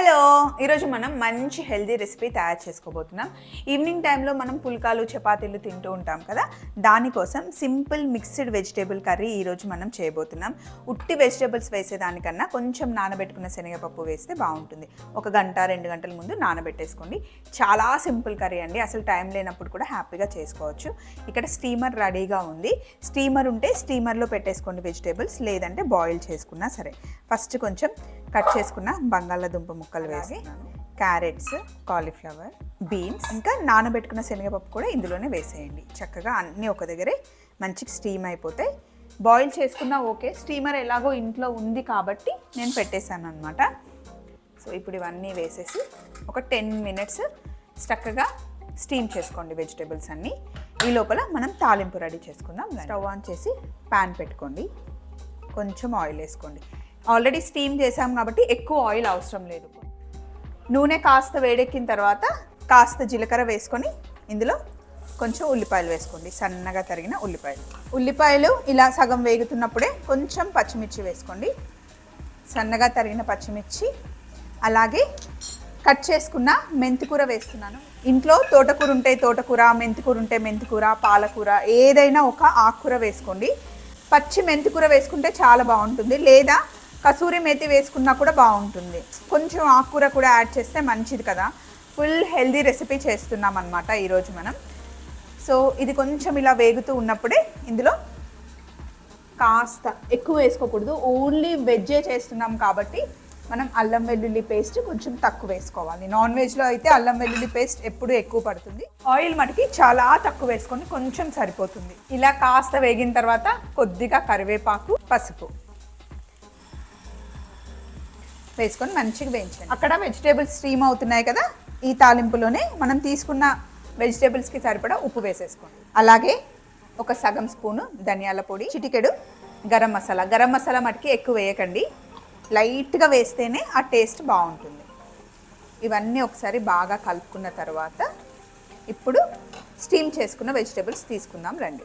Hello ఈరోజు మనం మంచి హెల్దీ రెసిపీ తయారు చేసుకోబోతున్నాం. ఈవినింగ్ టైంలో మనం పుల్కాలు చపాతీలు తింటూ ఉంటాం కదా? దానికోసం సింపుల్ మిక్స్డ్ వెజిటేబుల్ కర్రీ ఈరోజు మనం చేయబోతున్నాం. ఉట్టి వెజిటేబుల్స్ వేసేదానికన్నా కొంచెం నానబెట్టుకున్న శనగపప్పు వేస్తే బాగుంటుంది. ఒక గంట రెండు గంటల ముందు నానబెట్టేసుకోండి. చాలా సింపుల్ కర్రీ అండి. అసలు టైం లేనప్పుడు కూడా హ్యాపీగా చేసుకోవచ్చు. ఇక్కడ స్టీమర్ రెడీగా ఉంది. స్టీమర్ ఉంటే స్టీమర్లో పెట్టేసుకోండి వెజిటేబుల్స్ లేదంటే బాయిల్ చేసుకున్నా సరే. ఫస్ట్ కొంచెం కట్ చేసుకున్న బంగాళాదుంప ముక్కలు వేసి క్యారెట్స్ కాలీఫ్లవర్ బీన్స్ ఇంకా నానబెట్టుకున్న శనగపప్పు కూడా ఇందులోనే వేసేయండి. చక్కగా అన్నీ ఒక దగ్గరే మంచిగా స్టీమ్ అయిపోతాయి బాయిల్ చేసుకున్నా ఓకే స్టీమర్ ఎలాగో ఇంట్లో ఉంది కాబట్టి నేను పెట్టేశాను అనమాట సో ఇప్పుడు ఇవన్నీ వేసేసి ఒక టెన్ మినిట్స్ చక్కగా స్టీమ్ చేసుకోండి వెజిటేబుల్స్ అన్నీ. ఈ లోపల మనం తాలింపు రెడీ చేసుకుందాం. స్టవ్ ఆన్ చేసి ప్యాన్ పెట్టుకోండి. కొంచెం ఆయిల్ వేసుకోండి. ఆల్రెడీ స్టీమ్ చేసాం కాబట్టి ఎక్కువ ఆయిల్ అవసరం లేదు. నూనె కాస్త వేడెక్కిన తర్వాత కాస్త జీలకర్ర వేసుకొని ఇందులో కొంచెం ఉల్లిపాయలు వేసుకోండి సన్నగా తరిగిన ఉల్లిపాయలు. ఉల్లిపాయలు ఇలా సగం వేగుతున్నప్పుడే కొంచెం పచ్చిమిర్చి వేసుకోండి. సన్నగా తరిగిన పచ్చిమిర్చి అలాగే కట్ చేసుకున్న మెంతికూర వేస్తున్నాను. ఇంట్లో తోటకూర ఉంటే తోటకూర మెంతికూర ఉంటే మెంతికూర పాలకూర ఏదైనా ఒక ఆకుకూర వేసుకోండి. పచ్చి మెంతికూర వేసుకుంటే చాలా బాగుంటుంది. లేదా కసూరి మేతి వేసుకున్నా కూడా బాగుంటుంది. కొంచెం ఆకుకూర కూడా యాడ్ చేస్తే మంచిది కదా. ఫుల్ హెల్దీ రెసిపీ చేస్తున్నాం అనమాట ఈరోజు మనం. సో ఇది కొంచెం ఇలా వేగుతూ ఉన్నప్పుడే ఇందులో కాస్త ఎక్కువ వేసుకోకూడదు. ఓన్లీ వెజ్జే చేస్తున్నాం కాబట్టి మనం అల్లం వెల్లుల్లి పేస్ట్ కొంచెం తక్కువ వేసుకోవాలి. నాన్ వెజ్లో అయితే అల్లం వెల్లుల్లి పేస్ట్ ఎప్పుడు ఎక్కువ పడుతుంది. ఆయిల్ మటుకి చాలా తక్కువ వేసుకొని కొంచెం సరిపోతుంది. ఇలా కాస్త వేగిన తర్వాత కొద్దిగా కరివేపాకు పసుపు. వేసుకొని మంచిగా వేయించండి. అక్కడ వెజిటేబుల్స్ స్టీమ్ అవుతున్నాయి కదా ఈ తాలింపులోనే మనం తీసుకున్న వెజిటేబుల్స్కి సరిపడా ఉప్పు వేసేసుకోండి. అలాగే ఒక సగం స్పూను ధనియాల పొడి చిటికెడు గరం మసాలా. గరం మసాలా మటుకి ఎక్కువ వేయకండి. లైట్గా వేస్తేనే ఆ టేస్ట్ బాగుంటుంది. ఇవన్నీ ఒకసారి బాగా కలుపుకున్న తర్వాత ఇప్పుడు స్టీమ్ చేసుకున్న వెజిటేబుల్స్ తీసుకుందాం రండి.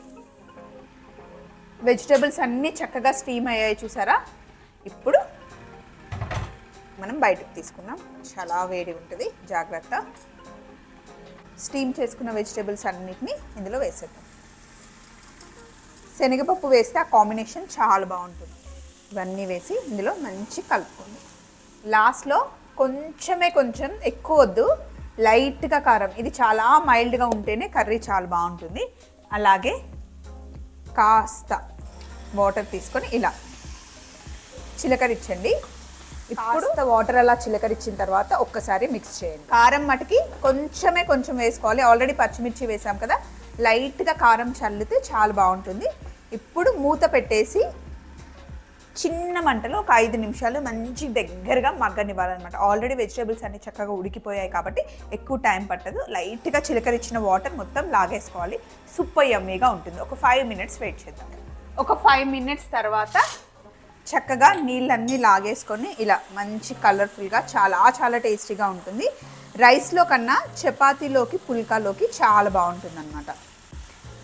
వెజిటేబుల్స్ అన్నీ చక్కగా స్టీమ్ అయ్యాయి చూసారా? ఇప్పుడు మనం బయటకు తీసుకుందాం. చాలా వేడి ఉంటుంది. జాగ్రత్త. స్టీమ్ చేసుకున్న వెజిటేబుల్స్ అన్నిటిని ఇందులో వేసేద్దాం. శనగపప్పు వేస్తే ఆ కాంబినేషన్ చాలా బాగుంటుంది. ఇవన్నీ వేసి ఇందులో మంచి కలుపుకోండి. లాస్ట్లో కొంచెమే కొంచెం ఎక్కువ వద్దు. లైట్గా కారం. ఇది చాలా మైల్డ్గా ఉంటేనే కర్రీ చాలా బాగుంటుంది. అలాగే కాస్త వాటర్ తీసుకొని ఇలా. చిలకరించండి ఇప్పుడు వాటర్ అలా చిలకరించిన తర్వాత ఒక్కసారి మిక్స్ చేయండి. కారం మటుకి కొంచెమే కొంచెం వేసుకోవాలి. ఆల్రెడీ పచ్చిమిర్చి వేసాం కదా లైట్గా కారం చల్లితే చాలా బాగుంటుంది. ఇప్పుడు మూత పెట్టేసి చిన్న మంటలో ఒక ఐదు నిమిషాలు మంచి దగ్గరగా మగ్గనివ్వాలన్నమాట. ఆల్రెడీ వెజిటేబుల్స్ అన్ని చక్కగా ఉడికిపోయాయి కాబట్టి ఎక్కువ టైం పట్టదు. లైట్గా చిలకరించిన వాటర్ మొత్తం లాగేసుకోవాలి. సూపర్ యమ్మీగా ఉంటుంది. ఒక ఫైవ్ మినిట్స్ వెయిట్ చేద్దాం. ఒక ఫైవ్ మినిట్స్ తర్వాత చక్కగా నీళ్ళన్నీ లాగేసుకొని ఇలా మంచి కలర్ఫుల్గా చాలా చాలా టేస్టీగా ఉంటుంది. రైస్లో కన్నా చపాతీలోకి పుల్కాలోకి చాలా బాగుంటుంది అనమాట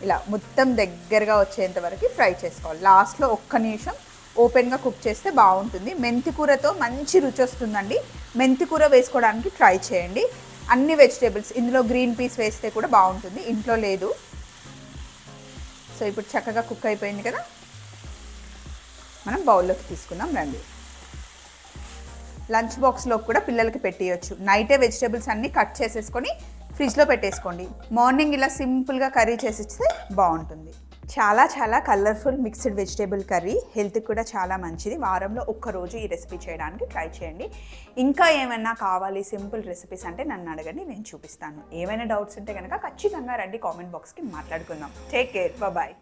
ఇలా మొత్తం దగ్గరగా వచ్చేంత వరకు ఫ్రై చేసుకోవాలి. లాస్ట్లో ఒక్క నిమిషం ఓపెన్గా కుక్ చేస్తే బాగుంటుంది. మెంతి కూరతో మంచి రుచి వస్తుందండి. మెంతి కూర వేసుకోవడానికి ట్రై చేయండి. అన్ని వెజిటేబుల్స్ ఇందులో గ్రీన్ పీస్ వేస్తే కూడా బాగుంటుంది. ఇంట్లో లేదు. సో ఇప్పుడు చక్కగా కుక్ అయిపోయింది కదా? మనం బౌల్లోకి తీసుకుందాం రండి. లంచ్ బాక్స్లో కూడా పిల్లలకి పెట్టేయచ్చు. నైటే వెజిటేబుల్స్ అన్నీ కట్ చేసేసుకొని ఫ్రిడ్జ్లో పెట్టేసుకోండి. మార్నింగ్ ఇలా సింపుల్గా కర్రీ చేసిస్తే బాగుంటుంది. చాలా చాలా కలర్ఫుల్ మిక్స్డ్ వెజిటేబుల్ కర్రీ. హెల్త్కి కూడా చాలా మంచిది. వారంలో ఒక్క రోజు ఈ రెసిపీ చేయడానికి ట్రై చేయండి. ఇంకా ఏమైనా కావాలి సింపుల్ రెసిపీస్ అంటే నన్ను అడగండి నేను చూపిస్తాను. ఏమైనా డౌట్స్ ఉంటే కనుక ఖచ్చితంగా రండి కామెంట్ బాక్స్కి మాట్లాడుకుందాం. Take care. బాయ్